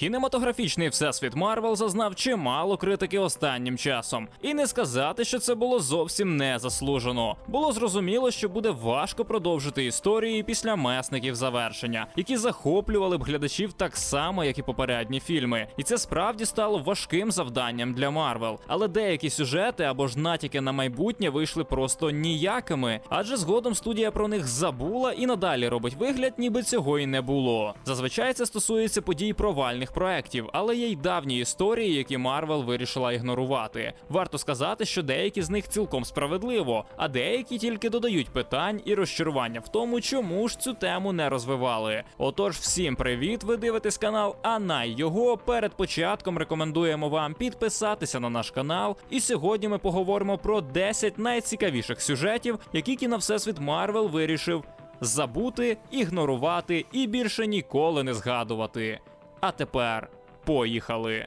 Кінематографічний всесвіт Марвел зазнав чимало критики останнім часом, і не сказати, що це було зовсім не заслужено. Було зрозуміло, що буде важко продовжити історії після месників завершення, які захоплювали б глядачів так само, як і попередні фільми. І це справді стало важким завданням для Марвел. Але деякі сюжети або ж натяки на майбутнє вийшли просто ніякими, адже згодом студія про них забула і надалі робить вигляд, ніби цього і не було. Зазвичай це стосується подій провальних проєктів, але є й давні історії, які Марвел вирішила ігнорувати. Варто сказати, що деякі з них цілком справедливо, а деякі тільки додають питань і розчарування в тому, чому ж цю тему не розвивали. Отож, всім привіт! Ви дивитесь канал Анай його. Перед початком рекомендуємо вам підписатися на наш канал. І сьогодні ми поговоримо про 10 найцікавіших сюжетів, які кіно Всесвіт Марвел вирішив забути, ігнорувати і більше ніколи не згадувати. А тепер поїхали.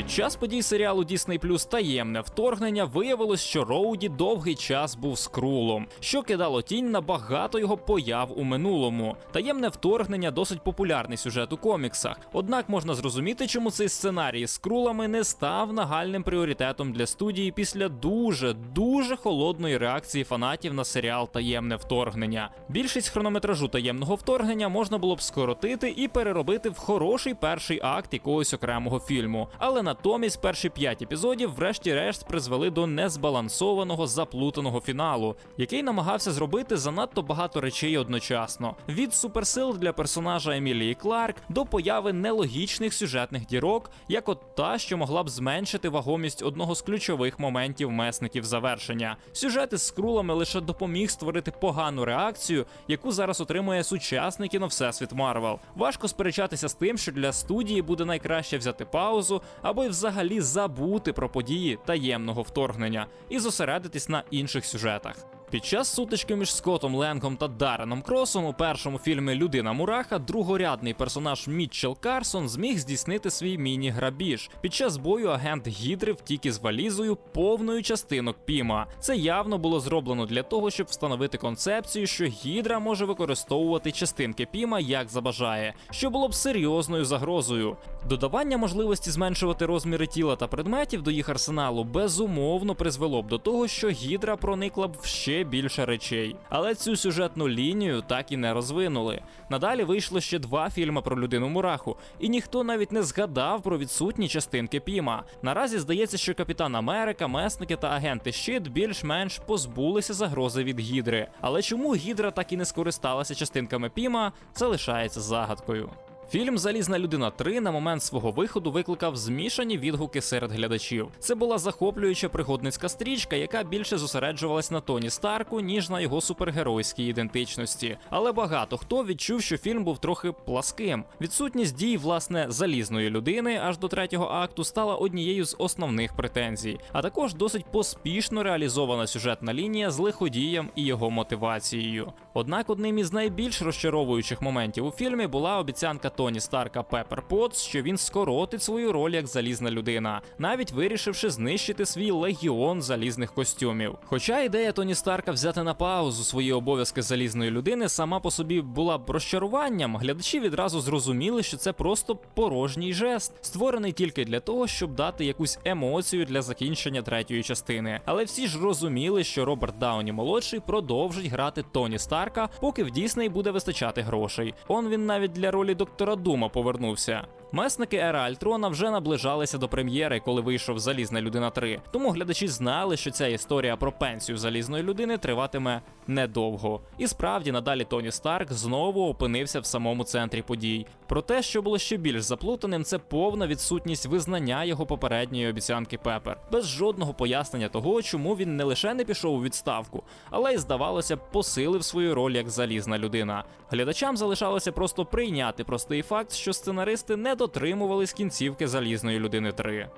Під час подій серіалу Disney Plus таємне вторгнення виявилось, що Роуді довгий час був скрулом, що кидало тінь на багато його появ у минулому. Таємне вторгнення досить популярний сюжет у коміксах. Однак можна зрозуміти, чому цей сценарій з крулами не став нагальним пріоритетом для студії після дуже дуже холодної реакції фанатів на серіал Таємне вторгнення. Більшість хронометражу таємного вторгнення можна було б скоротити і переробити в хороший перший акт якогось окремого фільму. Але натомість перші п'ять епізодів, врешті-решт, призвели до незбалансованого заплутаного фіналу, який намагався зробити занадто багато речей одночасно: від суперсил для персонажа Емілії Кларк до появи нелогічних сюжетних дірок, як от та, що могла б зменшити вагомість одного з ключових моментів месників завершення. Сюжет із скрулами лише допоміг створити погану реакцію, яку зараз отримує сучасний кіно Всесвіт Марвел. Важко сперечатися з тим, що для студії буде найкраще взяти паузу або й взагалі забути про події таємного вторгнення і зосередитись на інших сюжетах. Під час сутички між Скоттом Ленком та Дареном Кросом у першому фільмі Людина Мураха другорядний персонаж Мітчел Карсон зміг здійснити свій міні-грабіж. Під час бою агент Гідри втік із валізою повною частинок Піма. Це явно було зроблено для того, щоб встановити концепцію, що Гідра може використовувати частинки Піма як забажає, що було б серйозною загрозою. Додавання можливості зменшувати розміри тіла та предметів до їх арсеналу безумовно призвело б до того, що Гідра проникла б в ще більше речей. Але цю сюжетну лінію так і не розвинули. Надалі вийшло ще два фільми про людину Мураху, і ніхто навіть не згадав про відсутні частинки Піма. Наразі здається, що Капітан Америка, месники та агенти Щит більш-менш позбулися загрози від Гідри. Але чому Гідра так і не скористалася частинками Піма, це лишається загадкою. Фільм Залізна людина 3 на момент свого виходу викликав змішані відгуки серед глядачів. Це була захоплююча пригодницька стрічка, яка більше зосереджувалась на Тоні Старку, ніж на його супергеройській ідентичності. Але багато хто відчув, що фільм був трохи пласким. Відсутність дій, власне, залізної людини аж до третього акту стала однією з основних претензій, а також досить поспішно реалізована сюжетна лінія з лиходієм і його мотивацією. Однак одним із найбільш розчаровуючих моментів у фільмі була обіцянка Тоні Старка Пеппер Потс, що він скоротить свою роль як залізна людина, навіть вирішивши знищити свій легіон залізних костюмів. Хоча ідея Тоні Старка взяти на паузу свої обов'язки залізної людини сама по собі була б розчаруванням, глядачі відразу зрозуміли, що це просто порожній жест, створений тільки для того, щоб дати якусь емоцію для закінчення третьої частини. Але всі ж розуміли, що Роберт Дауні молодший продовжить грати Тоні Старка, поки в Дісней буде вистачати грошей. Он він навіть для ролі доктора Дума повернувся. Месники Ера Альтрона вже наближалися до прем'єри, коли вийшов Залізна людина 3. Тому глядачі знали, що ця історія про пенсію залізної людини триватиме недовго. І справді надалі Тоні Старк знову опинився в самому центрі подій. Про те, що було ще більш заплутаним, це повна відсутність визнання його попередньої обіцянки Пепер, без жодного пояснення того, чому він не лише не пішов у відставку, але й здавалося, посилив свою роль як залізна людина. Глядачам залишалося просто прийняти простий факт, що сценаристи не дотримувались кінцівки залізної людини 3.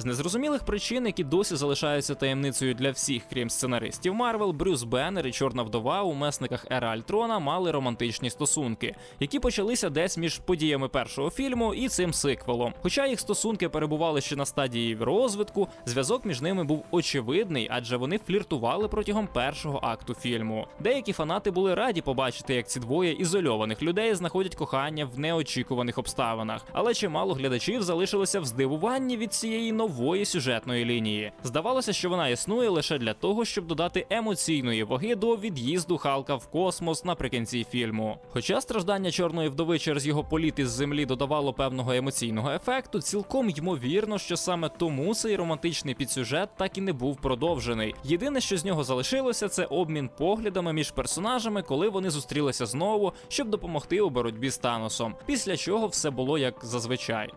З незрозумілих причин, які досі залишаються таємницею для всіх, крім сценаристів Марвел, Брюс Беннер і Чорна вдова у месниках Ера Альтрона мали романтичні стосунки, які почалися десь між подіями першого фільму і цим сиквелом. Хоча їх стосунки перебували ще на стадії розвитку, зв'язок між ними був очевидний, адже вони фліртували протягом першого акту фільму. Деякі фанати були раді побачити, як ці двоє ізольованих людей знаходять кохання в неочікуваних обставинах, але чимало глядачів залишилося в здивуванні від цієї нової сюжетної лінії. Здавалося, що вона існує лише для того, щоб додати емоційної ваги до від'їзду Халка в космос наприкінці фільму. Хоча страждання чорної вдови через його політ із землі додавало певного емоційного ефекту, цілком ймовірно, що саме тому цей романтичний підсюжет так і не був продовжений. Єдине, що з нього залишилося, це обмін поглядами між персонажами, коли вони зустрілися знову, щоб допомогти у боротьбі з Таносом. Після чого все було як зазвичай.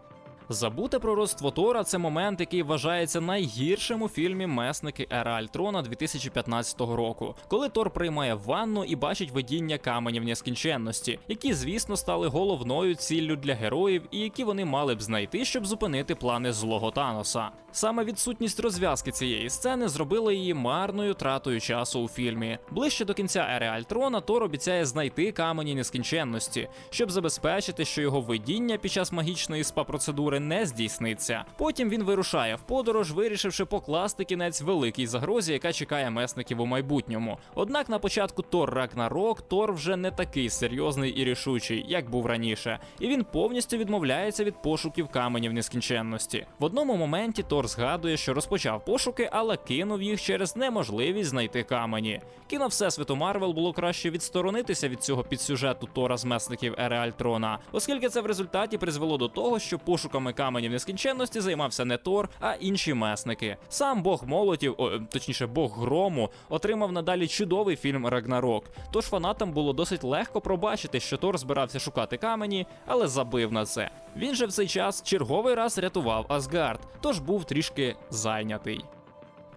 Забути про родство Тора це момент, який вважається найгіршим у фільмі Месники Ера Альтрона 2015 року, коли Тор приймає ванну і бачить видіння каменів нескінченності, які, звісно, стали головною ціллю для героїв і які вони мали б знайти, щоб зупинити плани злого Таноса. Саме відсутність розв'язки цієї сцени зробила її марною тратою часу у фільмі. Ближче до кінця Ери Альтрона Тор обіцяє знайти камені нескінченності, щоб забезпечити, що його видіння під час магічної спа-процедури не здійсниться. Потім він вирушає в подорож, вирішивши покласти кінець великій загрозі, яка чекає месників у майбутньому. Однак на початку Тор Рагнарок Тор вже не такий серйозний і рішучий, як був раніше, і він повністю відмовляється від пошуків каменів нескінченності. В одному моменті Тор згадує, що розпочав пошуки, але кинув їх через неможливість знайти камені. Кіно Всесвіту Марвел було краще відсторонитися від цього підсюжету Тора з месників Ери Альтрона, оскільки це в результаті призвело до того, що пошуками каменів нескінченності займався не Тор, а інші месники. Сам Бог молотів, о, точніше, Бог грому, отримав надалі чудовий фільм Рагнарок. Тож фанатам було досить легко пробачити, що Тор збирався шукати камені, але забив на це. Він же в цей час черговий раз рятував Асгард, тож був трішки зайнятий.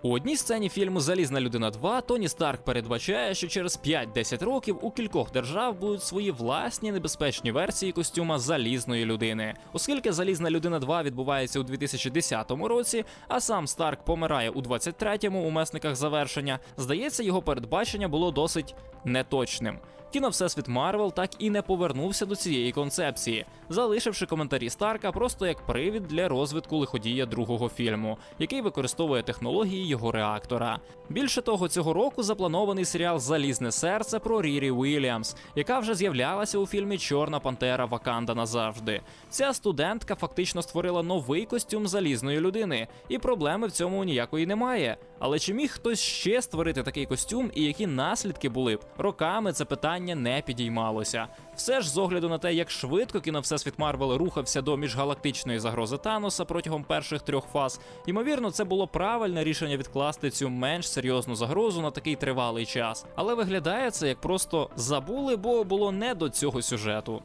У одній сцені фільму Залізна людина 2 Тоні Старк передбачає, що через 5-10 років у кількох держав будуть свої власні небезпечні версії костюма залізної людини. Оскільки Залізна людина 2 відбувається у 2010 році, а сам Старк помирає у 23-му у месниках завершення, здається, його передбачення було досить неточним. Кіно Всесвіт Марвел так і не повернувся до цієї концепції, залишивши коментарі Старка просто як привід для розвитку лиходія другого фільму, який використовує технології його реактора. Більше того, цього року запланований серіал Залізне серце про Рірі Уільямс, яка вже з'являлася у фільмі Чорна Пантера Ваканда назавжди. Ця студентка фактично створила новий костюм залізної людини, і проблеми в цьому ніякої немає. Але чи міг хтось ще створити такий костюм, і які наслідки були б? Роками це питання не підіймалося. Все ж з огляду на те, як швидко кіно Всесвіт Марвел рухався до міжгалактичної загрози Таноса протягом перших трьох фаз, ймовірно, це було правильне рішення відкласти цю менш серйозну загрозу на такий тривалий час. Але виглядає це як просто забули, бо було не до цього сюжету.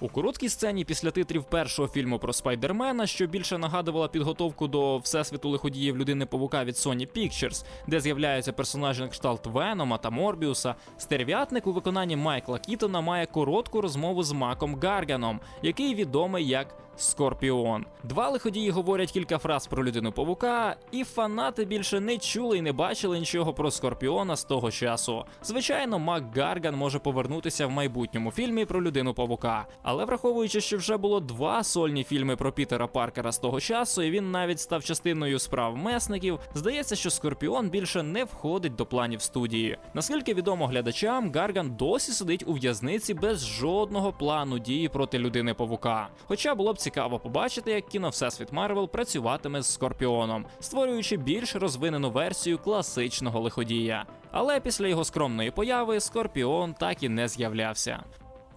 У короткій сцені після титрів першого фільму про Спайдермена, що більше нагадувала підготовку до всесвіту лиходіїв людини павука від Sony Pictures, де з'являються персонажі на кшталт Венома та Морбіуса, стерв'ятник у виконанні Майкла Кітона має коротку розмову з Маком Гарганом, який відомий як Скорпіон. Два лиходії говорять кілька фраз про людину павука, і фанати більше не чули і не бачили нічого про Скорпіона з того часу. Звичайно, Мак Гарган може повернутися в майбутньому фільмі про людину павука. Але враховуючи, що вже було два сольні фільми про Пітера Паркера з того часу, і він навіть став частиною справ месників, здається, що Скорпіон більше не входить до планів студії. Наскільки відомо глядачам, Гарган досі сидить у в'язниці без жодного плану дії проти людини павука. Хоча було б цікаво побачити, як кіно Всесвіт Марвел працюватиме з Скорпіоном, створюючи більш розвинену версію класичного лиходія. Але після його скромної появи Скорпіон так і не з'являвся.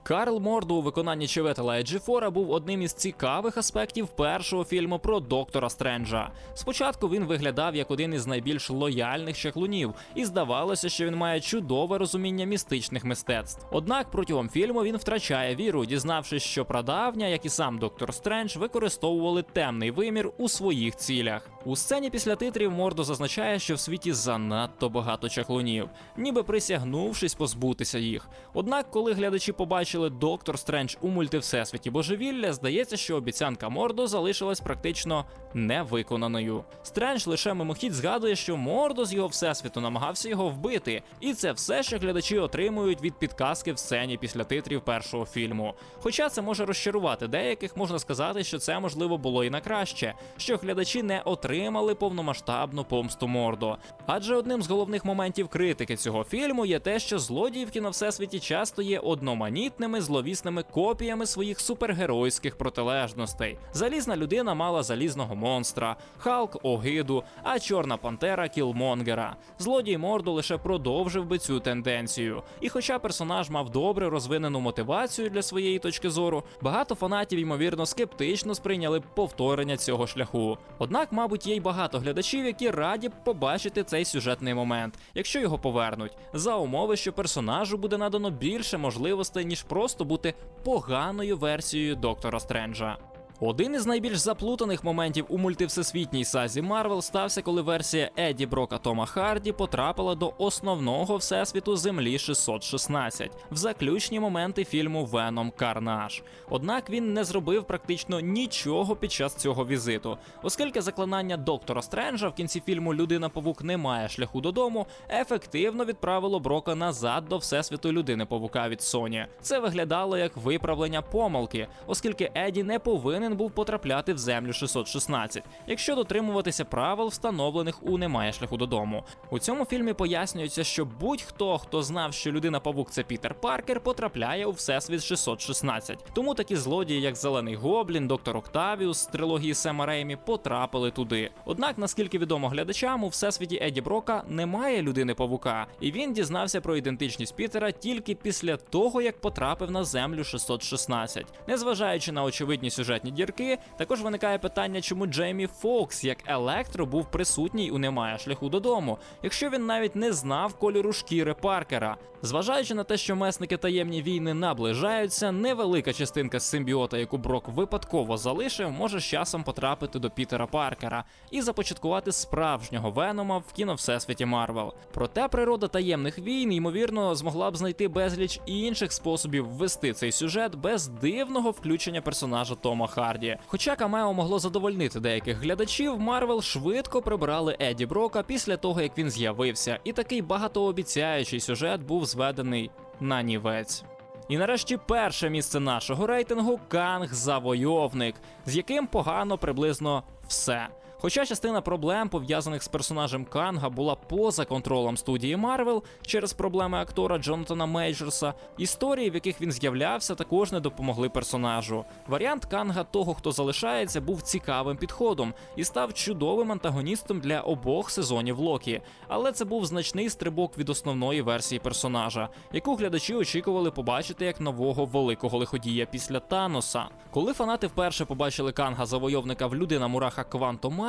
Карл Морду у виконанні Чеветела Еджіфора був одним із цікавих аспектів першого фільму про доктора Стренджа. Спочатку він виглядав як один із найбільш лояльних чаклунів, і здавалося, що він має чудове розуміння містичних мистецтв. Однак протягом фільму він втрачає віру, дізнавшись, що прадавня, як і сам доктор Стрендж, використовували темний вимір у своїх цілях. У сцені після титрів Мордо зазначає, що в світі занадто багато чаклунів, ніби присягнувшись позбутися їх. Однак, коли глядачі побачили Доктор Стрендж у мультивсесвіті божевілля, здається, що обіцянка Мордо залишилась практично невиконаною. Стрендж лише мимохідь згадує, що Мордо з його всесвіту намагався його вбити, і це все, що глядачі отримують від підказки в сцені після титрів першого фільму. Хоча це може розчарувати деяких, можна сказати, що це можливо було і на краще, що глядачі не отримали повномасштабну помсту Мордо. Адже одним з головних моментів критики цього фільму є те, що злодії в кіновсесвіті часто є одноманітними зловісними копіями своїх супергеройських протилежностей. Залізна людина мала залізного монстра, Халк огиду, а Чорна Пантера Кілмонгера. Злодій Мордо лише продовжив би цю тенденцію. І хоча персонаж мав добре розвинену мотивацію для своєї точки зору, багато фанатів ймовірно скептично сприйняли б повторення цього шляху. Однак, мабуть, є й багато глядачів, які раді б побачити цей сюжетний момент, якщо його повернуть, за умови, що персонажу буде надано більше можливостей, ніж просто бути поганою версією доктора Стренджа. Один із найбільш заплутаних моментів у мультивсесвітній сазі Марвел стався, коли версія Еді Брока Тома Харді потрапила до основного всесвіту Землі 616 в заключні моменти фільму Веном Карнаж. Однак він не зробив практично нічого під час цього візиту, оскільки заклинання доктора Стренджа в кінці фільму Людина Павук не має шляху додому, ефективно відправило Брока назад до всесвіту людини Павука від Соні. Це виглядало як виправлення помилки, оскільки Еді не повинен був потрапляти в землю 616, якщо дотримуватися правил, встановлених у немає шляху додому. У цьому фільмі пояснюється, що будь-хто, хто знав, що людина Павук це Пітер Паркер, потрапляє у всесвіт 616. Тому такі злодії, як Зелений Гоблін, доктор Октавіус з трилогії Сема Реймі, потрапили туди. Однак, наскільки відомо глядачам, у всесвіті Еді Брока немає людини Павука, і він дізнався про ідентичність Пітера тільки після того, як потрапив на землю 616. Незважаючи на очевидні сюжетні дірки, також виникає питання, чому Джеймі Фокс як електро був присутній у немає шляху додому, якщо він навіть не знав кольору шкіри Паркера. Зважаючи на те, що месники таємні війни наближаються, невелика частинка симбіота, яку Брок випадково залишив, може з часом потрапити до Пітера Паркера і започаткувати справжнього Венома в кіно всесвіті Марвел. Проте природа таємних війн, ймовірно, змогла б знайти безліч інших способів ввести цей сюжет без дивного включення персонажа Тома Харді. Хоча камео могло задовольнити деяких глядачів, Марвел швидко прибрали Еді Брока після того, як він з'явився, і такий багатообіцяючий сюжет був зведений на нівець. І нарешті перше місце нашого рейтингу Канг Завойовник, з яким погано приблизно все. Хоча частина проблем, пов'язаних з персонажем Канга, була поза контролем студії Марвел через проблеми актора Джонатана Мейджорса, історії, в яких він з'являвся, також не допомогли персонажу. Варіант Канга того, хто залишається, був цікавим підходом і став чудовим антагоністом для обох сезонів Локі. Але це був значний стрибок від основної версії персонажа, яку глядачі очікували побачити як нового великого лиходія після Таноса. Коли фанати вперше побачили Канга завойовника в людина Мураха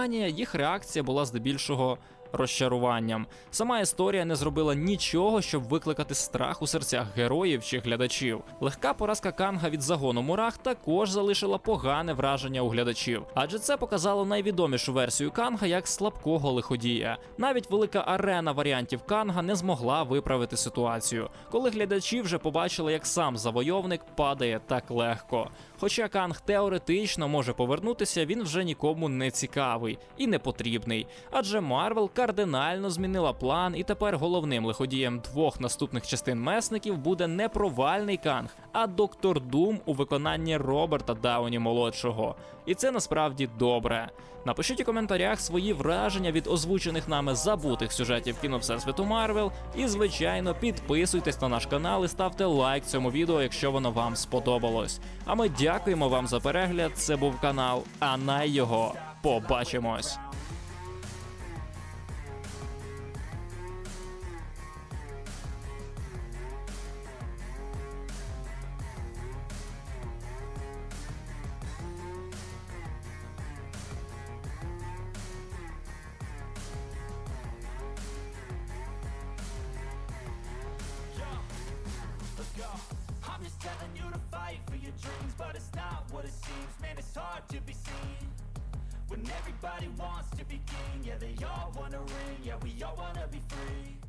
Квантоманія, їх реакція була здебільшого розчаруванням. Сама історія не зробила нічого, щоб викликати страх у серцях героїв чи глядачів. Легка поразка Канга від загону Мурах також залишила погане враження у глядачів, адже це показало найвідомішу версію Канга як слабкого лиходія. Навіть велика арена варіантів Канга не змогла виправити ситуацію, коли глядачі вже побачили, як сам завойовник падає так легко. Хоча Канг теоретично може повернутися, він вже нікому не цікавий і не потрібний, адже Марвел кардинально змінила план, і тепер головним лиходієм двох наступних частин месників буде не провальний Канг, а доктор Дум у виконанні Роберта Дауні молодшого. І це насправді добре. Напишіть у коментарях свої враження від озвучених нами забутих сюжетів кіно Всесвіту Марвел. І, звичайно, підписуйтесь на наш канал і ставте лайк цьому відео, якщо воно вам сподобалось. А ми дякуємо вам за перегляд. Це був канал Анай його. Побачимось! I'm just telling you dreams, what it seems. Man, it's hard to be seen when Everybody wants to be king, yeah, they all wanna ring, yeah, we all wanna be free.